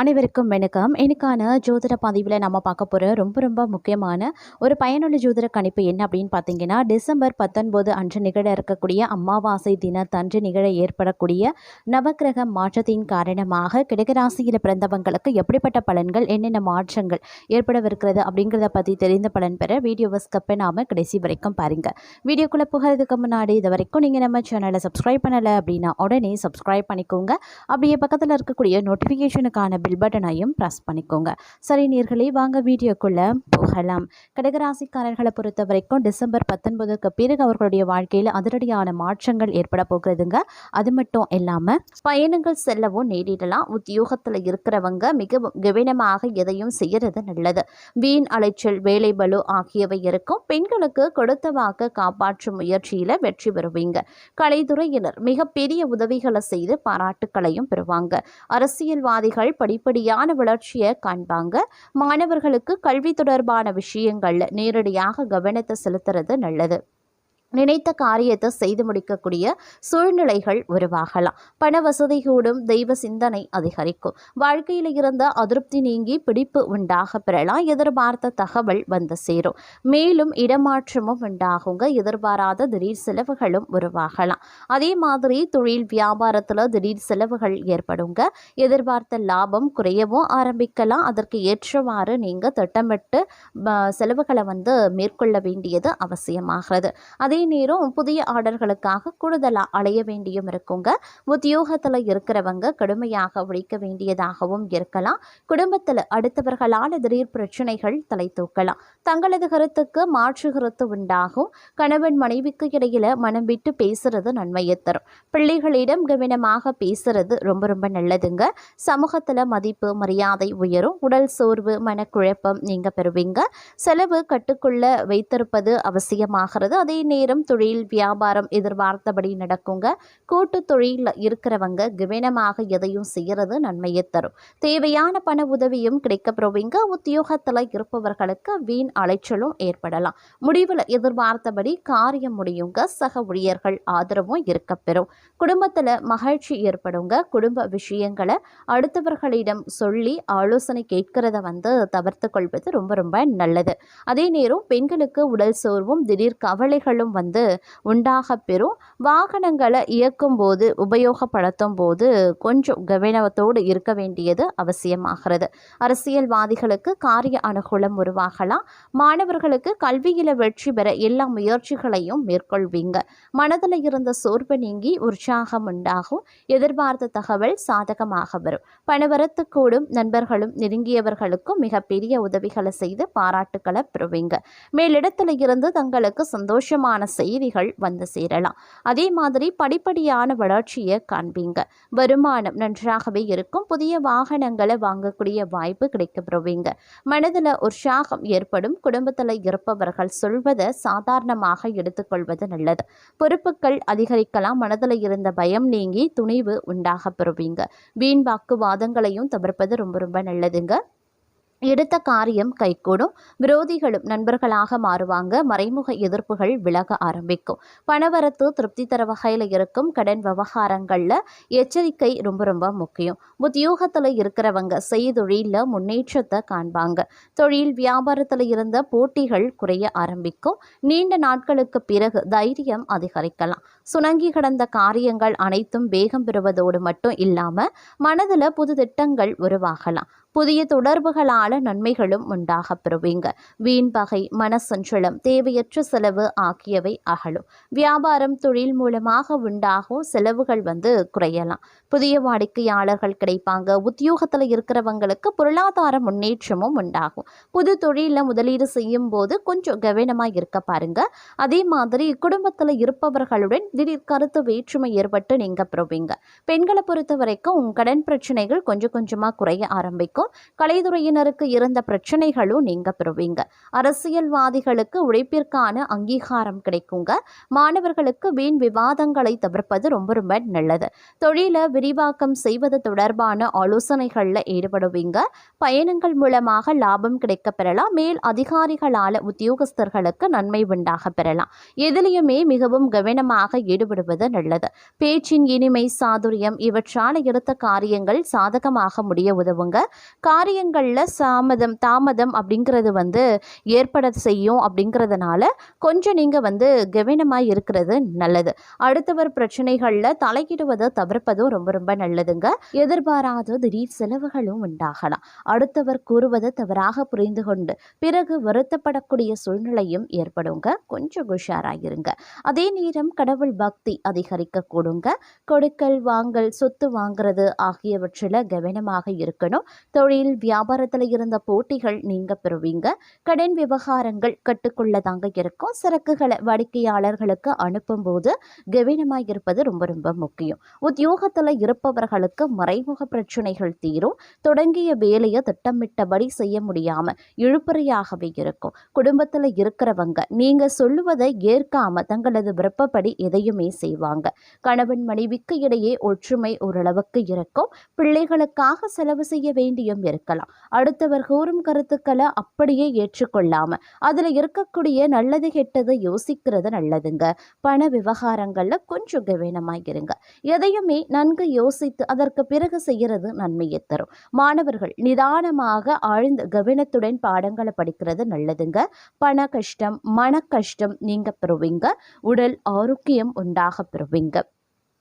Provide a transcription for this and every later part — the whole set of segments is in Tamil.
அனைவருக்கும் வணக்கம். எனக்கான ஜோதிட பதிவில் நம்ம பார்க்க போகிற ரொம்ப ரொம்ப முக்கியமான ஒரு பயனுள்ள ஜோதிட கணிப்பு என்ன அப்படின்னு பார்த்தீங்கன்னா டிசம்பர் பத்தொன்பது அன்று நிகழ இருக்கக்கூடிய அமாவாசை தினத்தன்று நிகழ ஏற்படக்கூடிய நவக்கிரக மாற்றத்தின் காரணமாக கிடகராசியில் பிறந்தவங்களுக்கு எப்படிப்பட்ட பலன்கள் என்னென்ன மாற்றங்கள் ஏற்படவிருக்கிறது அப்படிங்கிறத பற்றி தெரிந்த பலன் பெற வீடியோவை ஸ்கப்பை நாம கடைசி வரைக்கும் பாருங்கள் வீடியோக்குள்ளே புகிறதுக்கு முன்னாடி இது வரைக்கும் நீங்கள் நம்ம சேனலை சப்ஸ்கிரைப் பண்ணலை அப்படின்னா உடனே சப்ஸ்கிரைப் பண்ணிக்கோங்க. அப்படியே பக்கத்தில் இருக்கக்கூடிய நோட்டிஃபிகேஷனுக்கான பெல் பட்டனையும் ப்ரெஸ் பண்ணிக்கோங்க. சரி நீர்களே வாங்க வீடியோக்குள்ளே போகலாம். கடகராசிக்காரர்களை பொறுத்த வரைக்கும் டிசம்பர் பத்தொன்பதுக்கு பிறகு அவர்களுடைய வாழ்க்கையில் அதிரடியான மாற்றங்கள் ஏற்பட போகிறதுங்க. அது மட்டும் இல்லாமல் பயணங்கள் செல்லவும் நேரிடலாம். உத்தியோகத்தில் இருக்கிறவங்க மிகவும் கவனமாக எதையும் செய்யறது நல்லது. வீண் அலைச்சல் வேலை பலு ஆகியவை இருக்கும். பெண்களுக்கு கொடுத்த வாக்கு காப்பாற்றும் முயற்சியில் வெற்றி பெறுவீங்க. கலைத்துறையினர் மிகப்பெரிய உதவிகளை செய்து பாராட்டுக்களையும் பெறுவாங்க. அரசியல்வாதிகள் படி படிப்படியான வளர்ச்சியை காண்பாங்க. மாணவர்களுக்கு கல்வி தொடர்பான விஷயங்கள் நேரடியாக கவனத்தை செலுத்துறது நல்லது. நினைத்த காரியத்தை செய்து முடிக்கக்கூடிய சூழ்நிலைகள் உருவாகலாம். பண வசதி கூடும் தெய்வ சிந்தனை அதிகரிக்கும். வாழ்க்கையில் இருந்த அதிருப்தி நீங்கி பிடிப்பு உண்டாக பெறலாம். எதிர்பார்த்த தகவல் வந்து சேரும். மேலும் இடமாற்றமும் உண்டாகுங்க. எதிர்பாராத திடீர் செலவுகளும் உருவாகலாம். அதே மாதிரி தொழில் வியாபாரத்தில் திடீர் செலவுகள் ஏற்படுங்க. எதிர்பார்த்த லாபம் குறையவும் ஆரம்பிக்கலாம். அதற்கு ஏற்றவாறு நீங்கள் திட்டமிட்டு செலவுகளை வந்து மேற்கொள்ள வேண்டியது அவசியமாகிறது. அதே நேரம் புதிய ஆர்டர்களுக்காக கூடுதலாக அலைய வேண்டியும் இருக்குங்க. உத்தியோகத்தில் இருக்கிறவங்க கடுமையாக உழைக்க வேண்டியதாகவும் இருக்கலாம். குடும்பத்தில் அடுத்தவர்களால் திடீர் பிரச்சனைகள் தலை தூக்கலாம். தங்களது கருத்துக்கு மாற்று கருத்து உண்டாகும். கணவன் மனைவிக்கு இடையில மனம் விட்டு பேசுறது நன்மையை தரும். பிள்ளைகளிடம் கவனமாக பேசுறது ரொம்ப ரொம்ப நல்லதுங்க. சமூகத்தில் மதிப்பு மரியாதை உயரும். உடல் சோர்வு மனக்குழப்பம் நீங்க பெறுவீங்க. செலவு கட்டுக்குள்ள வைத்திருப்பது அவசியமாகிறது. அதே நேரம் தொழில் வியாபாரம் எதிர்பார்த்தபடி நடக்குங்க. கூட்டு தொழில் இருக்கிறவங்க கவனமாக எதையும் செய்யறது நன்மையை தரும். தேவையான பண உதவியும் கிடைக்கப்பெறுவீங்க. உத்தியோகத்தில் இருப்பவர்களுக்கு வீண் அலைச்சலும் ஏற்படலாம். முடிவில் எதிர்பார்த்தபடி காரியம் முடியுங்க. சக ஊழியர்கள் ஆதரவும் இருக்கப்பெறும். குடும்பத்தில் மகிழ்ச்சி ஏற்படுங்க. குடும்ப விஷயங்களை அடுத்தவர்களிடம் சொல்லி ஆலோசனை கேட்கிறத வந்து தவிர்த்து கொள்வது ரொம்ப ரொம்ப நல்லது. அதே நேரம் பெண்களுக்கு உடல் சோர்வும் திடீர் கவலைகளும் வந்து உண்டாக பெறும். வாகனங்களை இயக்கும் போது உபயோகப்படுத்தும் போது கொஞ்சம் கவனத்தோடு இருக்க வேண்டியது அவசியமாகிறது. அரசியல்வாதிகளுக்கு காரிய அனுகூலம் உருவாகலாம். மாணவர்களுக்கு கல்வியில் வெற்றி பெற எல்லா முயற்சிகளையும் மேற்கொள்வீங்க. மனதில் இருந்த சோர்வு நீங்கி உற்சாகம் உண்டாகும். எதிர்பார்த்த தகவல் சாதகமாக வரும். பணவரத்து கூடும் நண்பர்களும் நெருங்கியவர்களுக்கும் மிகப்பெரிய உதவிகளை செய்து பாராட்டுக்களை பெறுவீங்க. மேலிடத்தில் இருந்து தங்களுக்கு சந்தோஷமான செய்திகள் வந்து சேரலாம். அதே மாதிரி படிப்படியான வளர்ச்சியை காண்பீங்க. வருமானம் நன்றாகவே இருக்கும். புதிய வாகனங்களை வாங்கக்கூடிய வாய்ப்பு கிடைக்கப்பெறுவீங்க. மனதில் உற்சாகம் ஏற்படும். குடும்பத்தில் இருப்பவர்கள் சொல்வதை சாதாரணமாக எடுத்துக்கொள்வது நல்லது. பொறுப்புகள் அதிகரிக்கலாம். மனதில் இருந்த பயம் நீங்கி துணிவு உண்டாக பெறுவீங்க. வீண் வாக்குவாதங்களையும் தவிர்ப்பது ரொம்ப ரொம்ப நல்லதுங்க. எடுத்த காரியம் கைகூடும். விரோதிகளும் நண்பர்களாக மாறுவாங்க. மறைமுக எதிர்ப்புகள் விலக ஆரம்பிக்கும். பணவரத்து திருப்தி தர வகையில் இருக்கும் கடன் விவகாரங்களில் எச்சரிக்கை ரொம்ப ரொம்ப முக்கியம். உத்தியோகத்தில் இருக்கிறவங்க செய்தொழிலில் முன்னேற்றத்தை காண்பாங்க. தொழில் வியாபாரத்தில் இருந்த போட்டிகள் குறைய ஆரம்பிக்கும். நீண்ட நாட்களுக்கு பிறகு தைரியம் அதிகரிக்கலாம். சுணங்கி கிடந்த காரியங்கள் அனைத்தும் வேகம் பெறுவதோடு மட்டும் இல்லாமல் மனதில் புது திட்டங்கள் உருவாகலாம். புதிய தொடர்புகளால நன்மைகளும் உண்டாக பெறுவீங்க. வீண் பகை மனசஞ்சலம் தேவையற்ற செலவு ஆகியவை அகலும். வியாபாரம் தொழில் மூலமாக உண்டாகும் செலவுகள் வந்து குறையலாம். புதிய வாடிக்கையாளர்கள் கிடைப்பாங்க. உத்தியோகத்தில் இருக்கிறவங்களுக்கு பொருளாதார முன்னேற்றமும் உண்டாகும். புது தொழிலில் முதலீடு செய்யும் போது கொஞ்சம் கவனமாக இருக்க பாருங்க. அதே மாதிரி குடும்பத்தில் இருப்பவர்களுடன் திடீர் கருத்து வேற்றுமை ஏற்பட்டு நீங்க பெறுவீங்க பெண்களை பொறுத்த வரைக்கும் உங்க கடன் பிரச்சனைகள் கொஞ்சம் கொஞ்சமாக குறைய ஆரம்பிக்கும். கலைத்துறையினருக்கு இருந்த பிரச்சனைகளும் நீங்க பெறுவீங்க அரசியல்வாதிகளுக்கு உழைப்பிற்கான அங்கீகாரம் கிடைக்குங்க. மாணவர்களுக்கு வீண் விவாதங்களை தவிர்ப்பது ரொம்ப ரொம்ப நல்லது. தொழிலை விரிவாக்கம் செய்வது தொடர்பான ஆலோசனைகளில் ஈடுபடுவீங்க. பயணங்கள் மூலமாக லாபம் கிடைக்க பெறலாம். மேல் அதிகாரிகளால் உத்தியோகஸ்தர்களுக்கு நன்மை உண்டாக பெறலாம். எதிலையுமே மிகவும் கவனமாக ஈடுபடுவது நல்லது. பேச்சின் இனிமை சாதுரியம் இவற்றால் எடுத்த காரியங்கள் சாதகமாக முடிய உதவுங்க. காரியங்களில் சாமதம் தாமதம் அப்படிங்கிறது வந்து ஏற்பட செய்யும் அப்படிங்கிறதுனால கொஞ்சம் நீங்கள் வந்து கவனமாக இருக்கிறது நல்லது. அடுத்தவர் பிரச்சனைகளில் தலையிடுவதை தவிர்ப்பதும் ரொம்ப ரொம்ப நல்லதுங்க. எதிர்பாராத திடீர் செலவுகளும் உண்டாகலாம். அடுத்தவர் கூறுவதை தவறாக புரிந்து கொண்டு பிறகு வருத்தப்படக்கூடிய சூழ்நிலையும் ஏற்படுங்க. கொஞ்சம் உஷாராயிருங்க. அதே நேரம் கடவுள் பக்தி அதிகரிக்க கூடுங்க கொடுக்கல் வாங்கல் சொத்து வாங்குறது ஆகியவற்றில் கவனமாக இருக்கணும். தொழில் வியாபாரத்தில் இருந்த போட்டிகள் நீங்க பெறுவீங்க. கடன் விவகாரங்கள் கட்டுக்குள்ளதாங்க இருக்கும். சரக்குகளை வாடிக்கையாளர்களுக்கு அனுப்பும்போது கவனமாக இருப்பது ரொம்ப ரொம்ப முக்கியம். உத்தியோகத்தில் இருப்பவர்களுக்கு மறைமுக பிரச்சனைகள் தீரும். தொடங்கிய வேலையை திட்டமிட்டபடி செய்ய முடியாமல் இழுப்பறையாகவே இருக்கும். குடும்பத்தில் இருக்கிறவங்க நீங்கள் சொல்லுவதை ஏற்காம தங்களது விருப்பப்படி எதையும் செய்வாங்க. கணவன் மனைவிக்கு இடையே ஒற்றுமை ஓரளவுக்கு இருக்கும். பிள்ளைகளுக்காக செலவு செய்ய வேண்டியும் இருக்கலாம். அடுத்தவர் கூறும் கருத்துக்களை அப்படியே ஏற்றுக்கொள்ளாம அதுல இருக்கக்கூடிய நல்லது கெட்டது யோசிக்கிறது நல்லதுங்க. பண விவகாரங்கள்ல கொஞ்சம் கவனமாகிருங்க எதையுமே நன்கு யோசித்து அதற்கு பிறகு செய்யறது நன்மையை தரும். மாணவர்கள் நிதானமாக ஆழ்ந்த கவனத்துடன் பாடங்களை படிக்கிறது நல்லதுங்க. பண கஷ்டம் மன கஷ்டம் நீங்க பெறுவீங்க. உடல் ஆரோக்கியம் உண்டாகப் பெறுவீங்க.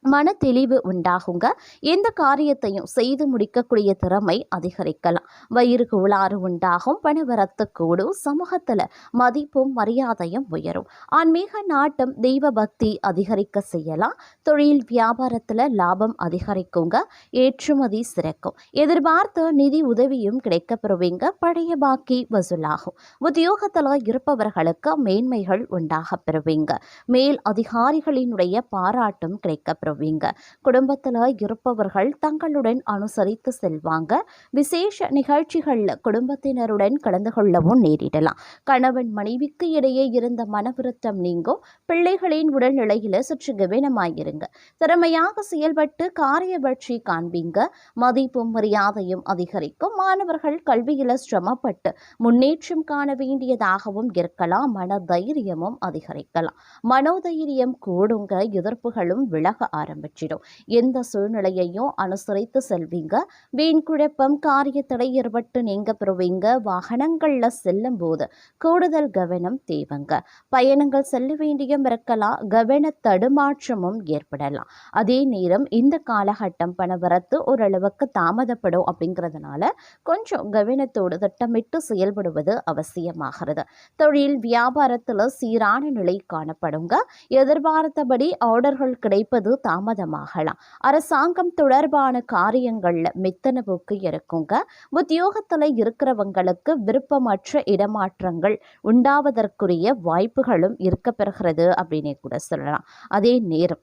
மன தெளிவு உண்டாகுங்க. எந்த காரியத்தையும் செய்து முடிக்கக்கூடிய திறமை அதிகரிக்கலாம். வயிறு கோளாறு உண்டாகும் பணவரத்து கூடும் சமூகத்தில் மதிப்பும் மரியாதையும் உயரும். ஆன்மீக நாட்டம் தெய்வ பக்தி அதிகரிக்க செய்யலாம். தொழில் வியாபாரத்தில் லாபம் அதிகரிக்குங்க. ஏற்றுமதி சிறக்கும். எதிர்பார்த்த நிதி உதவியும் கிடைக்கப்பெறுவீங்க. பழைய பாக்கி வசூலாகும். உத்தியோகத்தில் இருப்பவர்களுக்கு மேன்மைகள் உண்டாக பெறுவீங்க. மேல் அதிகாரிகளினுடைய பாராட்டும் கிடைக்கப்பெறும். கிடைக்கப்பெறுவீங்க குடும்பத்தில் இருப்பவர்கள் தங்களுடன் அனுசரித்து செல்வாங்க. விசேஷ நிகழ்ச்சிகளில் குடும்பத்தினருடன் கலந்து கொள்ளவும் நேரிடலாம். கணவன் மனைவிக்கு இடையே இருந்த மனவிருத்தம் நீங்கும். பிள்ளைகளின் உடல்நிலையில் சற்று கவனமாயிருங்க திறமையாக செயல்பட்டு காரிய வெற்றி காண்பீங்க. மதிப்பும் மரியாதையும் அதிகரிக்கும். மாணவர்கள் கல்வியில் சிரமப்பட்டு முன்னேற்றம் காண வேண்டியதாகவும் இருக்கலாம். மன தைரியமும் அதிகரிக்கலாம். மனோதைரியம் கூடுங்க. எதிர்ப்புகளும் விலக ஆரம்பிச்சிடும். எந்த சூழ்நிலையையும் அனுசரித்து செல்வீங்க. வீண் குழப்பம் காரிய தடை ஏற்பட்டு நீங்க பெறுவீங்க. வாகனங்களில் செல்லும் போது கூடுதல் கவனம் தேவைங்க. பயணங்கள் செல்ல வேண்டியும் இருக்கலாம். கவன தடுமாற்றமும் ஏற்படலாம். அதே நேரம் இந்த காலகட்டம் பணவரத்து ஓரளவுக்கு தாமதப்படும் அப்படிங்கிறதுனால கொஞ்சம் கவனத்தோடு திட்டமிட்டு செயல்படுவது அவசியமாகிறது. தொழில் வியாபாரத்தில் சீரான நிலை காணப்படுங்க. எதிர்பார்த்தபடி ஆர்டர்கள் கிடைப்பது தாமதமாகலாம். அரசாங்கம் தொடர்பான காரியங்களில் மித்தன போக்கு இருக்குங்க. உத்தியோகத்தில் இருக்கிறவங்களுக்கு விருப்பமற்ற இடமாற்றங்கள் உண்டாவதற்குரிய வாய்ப்புகளும் இருக்க பெறுகிறது அப்படின்னே கூட சொல்லலாம். அதே நேரம்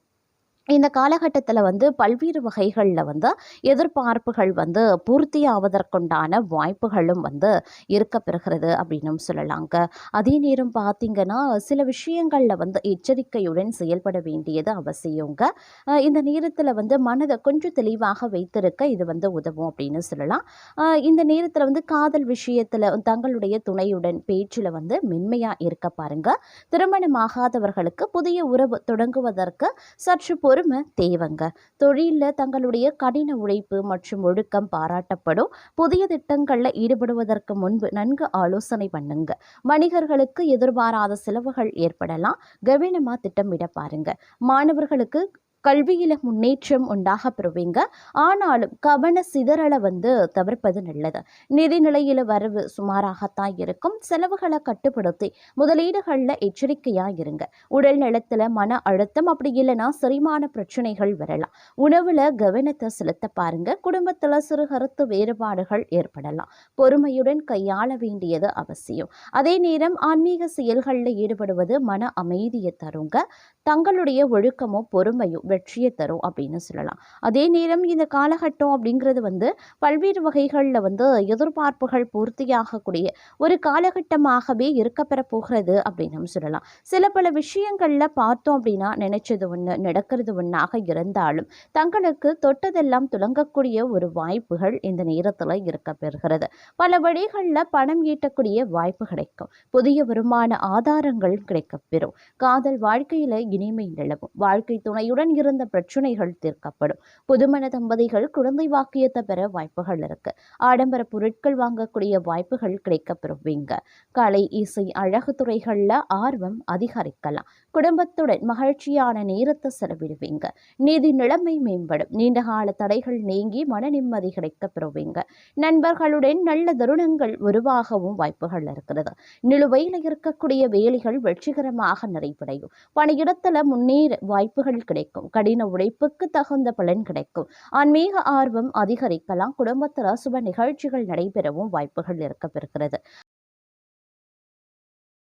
இந்த காலகட்டத்தில் வந்து பல்வேறு வகைகளில் வந்து எதிர்பார்ப்புகள் வந்து பூர்த்தி ஆவதற்குண்டான வாய்ப்புகளும் வந்து இருக்க பெறுகிறது அப்படின்னும் சொல்லலாங்க. அதே நேரம் பார்த்திங்கன்னா சில விஷயங்களில் வந்து எச்சரிக்கையுடன் செயல்பட வேண்டியது அவசியங்க. இந்த நேரத்தில் வந்து மனதை கொஞ்சம் தெளிவாக வைத்திருக்க இது வந்து உதவும் அப்படின்னு சொல்லலாம். இந்த நேரத்தில் வந்து காதல் விஷயத்தில் தங்களுடைய துணையுடன் பேச்சில் வந்து மென்மையாக இருக்க பாருங்கள் திருமணமாகாதவர்களுக்கு புதிய உறவு தொடங்குவதற்கு சற்று பொறுமை தேவைங்க. தொழிலில் தங்களுடைய கடின உழைப்பு மற்றும் ஒழுக்கம் பாராட்டப்படும். புதிய திட்டங்களில் ஈடுபடுவதற்கு முன்பு நன்கு ஆலோசனை பண்ணுங்க. வணிகர்களுக்கு எதிர்பாராத செலவுகள் ஏற்படலாம். கவனமாக திட்டமிட பாருங்க. மாணவர்களுக்கு கல்வியில் முன்னேற்றம் உண்டாக பெறுவீங்க ஆனாலும் கவன சிதறலை வந்து தவிர்ப்பது நல்லது. நிதிநிலையில் வரவு சுமாராகத்தான் இருக்கும். செலவுகளை கட்டுப்படுத்தி முதலீடுகளில் எச்சரிக்கையாக இருங்க. உடல் நலத்தில் மன அழுத்தம் அப்படி இல்லைன்னா செரிமான பிரச்சனைகள் வரலாம். உணவில் கவனத்தை செலுத்த பாருங்க. குடும்பத்தில் சிறு கருத்து வேறுபாடுகள் ஏற்படலாம். பொறுமையுடன் கையாள வேண்டியது அவசியம். அதே நேரம் ஆன்மீக செயல்களில் ஈடுபடுவது மன அமைதியை தருங்க. தங்களுடைய ஒழுக்கமோ பொறுமையோ வெற்றியை தரும் அப்படின்னு சொல்லலாம். அதே நேரம் இந்த காலகட்டம் அப்படிங்கிறது வந்து பல்வேறு வகைகளில் வந்து எதிர்பார்ப்புகள் பூர்த்தியாகக்கூடிய ஒரு காலகட்டமாகவே இருக்கப்பெற போகிறது அப்படின்னு சொல்லலாம். சில பல விஷயங்களில் பார்த்தோம் அப்படின்னா நினைச்சது ஒன்று நடக்கிறது ஒன்றாக இருந்தாலும் தங்களுக்கு தொட்டதெல்லாம் துலங்கக்கூடிய ஒரு வாய்ப்புகள் இந்த நேரத்தில் இருக்கப்பெறுகிறது பல வழிகளில் பணம் ஈட்டக்கூடிய வாய்ப்பு கிடைக்கும். புதிய வருமான ஆதாரங்கள் கிடைக்கப்பெறும். காதல் வாழ்க்கையில் இனிமை நிலவும். வாழ்க்கை துணையுடன் இருந்த பிரச்சனைகள் தீர்க்கப்படும். புதுமண தம்பதிகள் குழந்தை வாக்கியத்தை பெற வாய்ப்புகள் இருக்கு. ஆடம்பர பொருட்கள் வாங்கக்கூடிய வாய்ப்புகள் கிடைக்கப்பெறுவீங்க கலை இசை அழகு துறைகளில் ஆர்வம் அதிகரிக்கலாம். குடும்பத்துடன் மகிழ்ச்சியான நேரத்தை செலவிடுவீங்க. நிதி நிலைமை மேம்படும். நீண்டகால தடைகள் நீங்கி மன நிம்மதி கிடைக்க பெறுவீங்க நண்பர்களுடன் நல்ல தருணங்கள் உருவாகவும் வாய்ப்புகள் இருக்கிறது. நிலுவையில் இருக்கக்கூடிய வேலைகள் வெற்றிகரமாக நிறைவடையும். பணியிடத்துல முன்னேற வாய்ப்புகள் கிடைக்கும். கடின உழைப்புக்கு தகுந்த பலன் கிடைக்கும். ஆன்மீக ஆர்வம் அதிகரிக்கலாம். குடும்பத்தில் சுப நிகழ்ச்சிகள் நடைபெறவும் வாய்ப்புகள் இருக்கப்பெறுகிறது.